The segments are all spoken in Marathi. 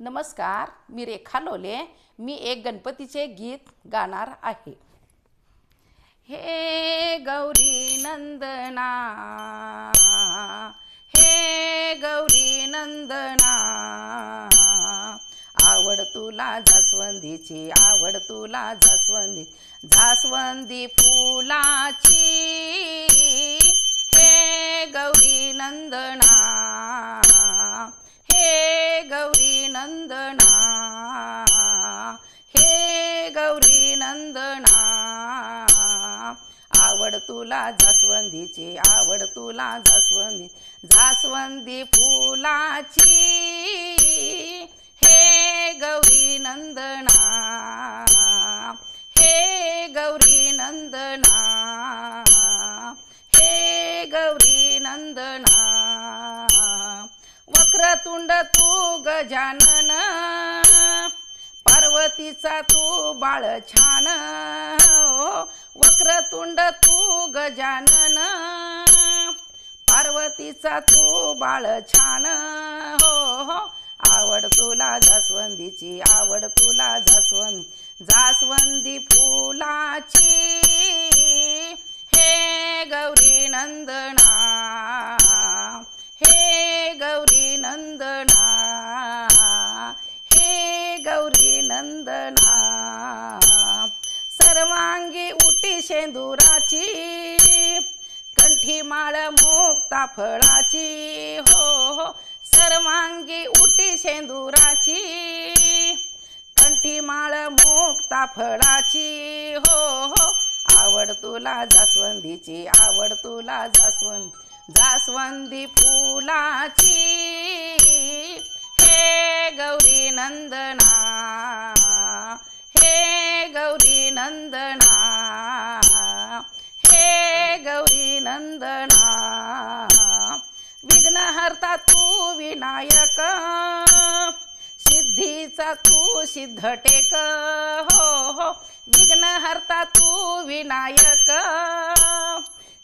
नमस्कार मी रेखा लोले. मी एक गणपतीचे गीत गाणार आहे. हे गौरी नंदना हे गौरी नंदना आवड तुला जास्वंदीची आवड तुला जास्वंदी जास्वंदी फुलाची. हे गौरी नंदना नंदना. हे गौरी नंदना. आवड तुला जास्वंदीची आवड तुला जास्वंदी जास्वंदी फुलाची. हे गौरी नंदना. हे गौरी नंदना. हे गौरी नंदना. तुंड तू गजानन पार्वतीचा तू बाळ छान. हो वक्रतुंड तू गजानन पार्वतीचा तू बाळ छान. हो हो आवड तुला जास्वंदीची आवड तुला जास्वंदी जास्वंदी फुलाची. सर्वांगी शेंदुराची कंठी माळ मुक्ता फळाची हो हो. सर्वांगी उटी शेंदुराची कंठी माळ मुक्ता फळाची हो हो. आवड तुला जास्वंदीची आवड तुला जास्वंदी जास्वंदी फुलाची. हे गौरी नंदना हे गौरी नंदना. नंदना. विघ्नहर्ता तू विनायक. सिद्धीचा तू सिद्ध टेक हो. हो विघ्नहर्ता तू विनायक.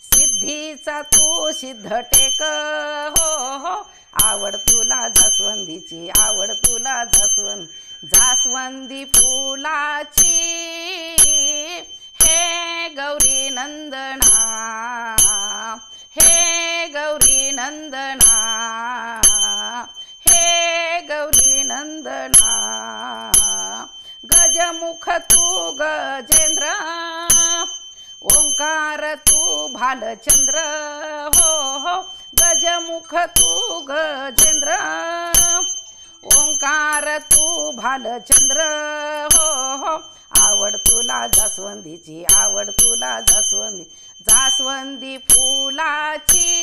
सिद्धीचा तू सिद्ध टेक हो हो. आवड तुला जास्वंदीची आवड तुला जास्वंद जास्वंदी फुलाची. हे गौरी नंदना. नंदना गजमुख तू गजेंद्र ओंकार तू भालचंद्र. हो हो. गजमुख तू गजेंद्र ओंकार तू भालचंद्र. हो हो. आवड तुला जास्वंदीची आवड तुला जास्वंदी जास्वंदी फुलाची.